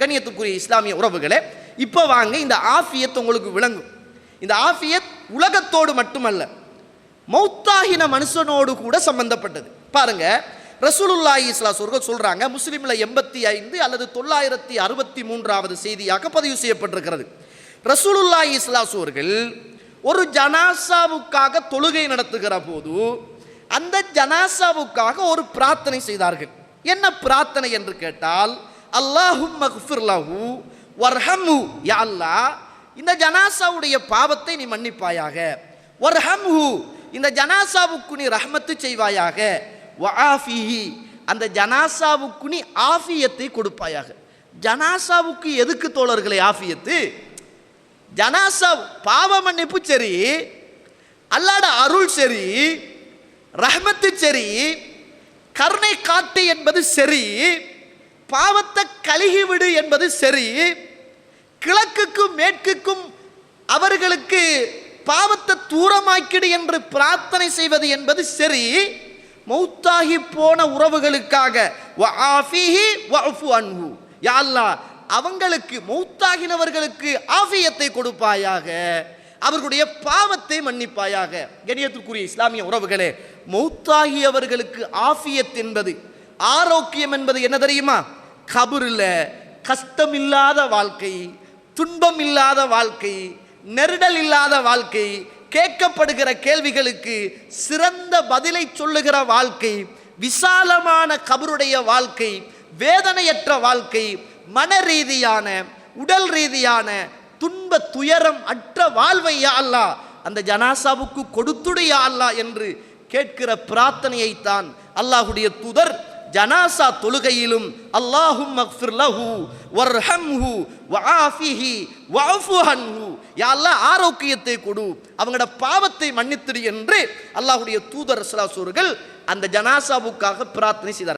கண்ணியத்துக்குரிய இஸ்லாமிய உறவுகளே இப்போ வாங்க இந்த ஆஃபியத் உங்களுக்கு விளங்கும். இந்த ஆஃபியத் உலகத்தோடு மட்டுமல்ல மௌத்தாகின மனுஷனோடு கூட சம்பந்தப்பட்டது. பாருங்க ரசூலுல்லாஹி இஸ்லா சொர்க்க சொல்கிறாங்க முஸ்லீமில் எண்பத்தி ஐந்து அல்லது தொள்ளாயிரத்தி அறுபத்தி மூன்றாவது செய்தியாக பதிவு செய்யப்பட்டிருக்கிறது. ரசூலுல்லாஹி இஸ்லாஸ் அவர்கள் ஒரு ஜனாசாவுக்காக தொழுகை நடத்துகிற போது அந்த ஜனாசாவுக்காக ஒரு பிரார்த்தனை செய்தார்கள். என்ன பிரார்த்தனை என்று கேட்டால் அல்லாஹும் மக்ஃபிர்லஹு வர்ஹமு யா அல்லாஹ் இந்த ஜனாசாவுடைய பாவத்தை நீ மன்னிப்பாயாக. வர்ஹம்ஹு இந்த ஜனாசாவுக்கு நீ ரஹ்மத்து செய்வாயாக. வஆஃபிஹி அந்த ஜனாசாவுக்கு நீ ஆஃபியத்தை கொடுப்பாயாக. ஜனாசாவுக்கு எதுக்கு தோழர்களை ஆஃபியத்து? ஜனாசா பாவ மன்னிப்பு சரி அல்லாட அருள் சரி ரஹ்மத்து சரி கருணை காட்டு என்பது சரி பாவத்தை கழுகி விடு என்பது சரி கிழக்குக்கும் மேற்குக்கும் அவர்களுக்கு பாவத்தை தூரமாக்கிடு என்று பிரார்த்தனை செய்வது என்பது சரி மௌத்தாகி போன உறவுகளுக்காக. வஆஃபிஹி யா அல்லாஹ் அவங்களுக்கு மௌத்தாகினவர்களுக்கு ஆஃபியத்தை கொடுப்பாயாக அவர்களுடைய பாவத்தை மன்னிப்பாயாக. கணியத்திற்குரிய இஸ்லாமிய உறவுகளே மௌத்தாகியவர்களுக்கு ஆஃபியத் என்பது ஆரோக்கியம் என்பது என்ன தெரியுமா? கபுரில் கஷ்டம் இல்லாத வாழ்க்கை துன்பம் இல்லாத வாழ்க்கை நெருடல் இல்லாத வாழ்க்கை கேட்கப்படுகிற கேள்விகளுக்கு சிறந்த பதிலை சொல்லுகிற வாழ்க்கை விசாலமான கபருடைய வாழ்க்கை வேதனையற்ற வாழ்க்கை மன ரீதியான உடல் ரீதியான துன்ப துயரம் அற்ற வாழ்வை யா அல்லா அந்த ஜனாசாவுக்கு கொடுத்துடைய அல்லா என்று கேட்கிற பிரார்த்தனையைத்தான் அல்லாஹுடைய தூதர் ஜனாசா தொழுகையிலும் அல்லாஹும் மக்ஃபிர் லஹு வர்ஹம்ஹு வஆஃபிஹி வஅஃபு அன்ஹு யா அல்லாஹ் ஆரோக்கியத்தை கொடு. அவங்களோட பாவத்தை மன்னித்திடு என்று அல்லாஹ்வுடைய தூதர் ஸல்லல்லாஹு அந்த ஜனாசாவுக்காக பிரார்த்தனை செய்தார்.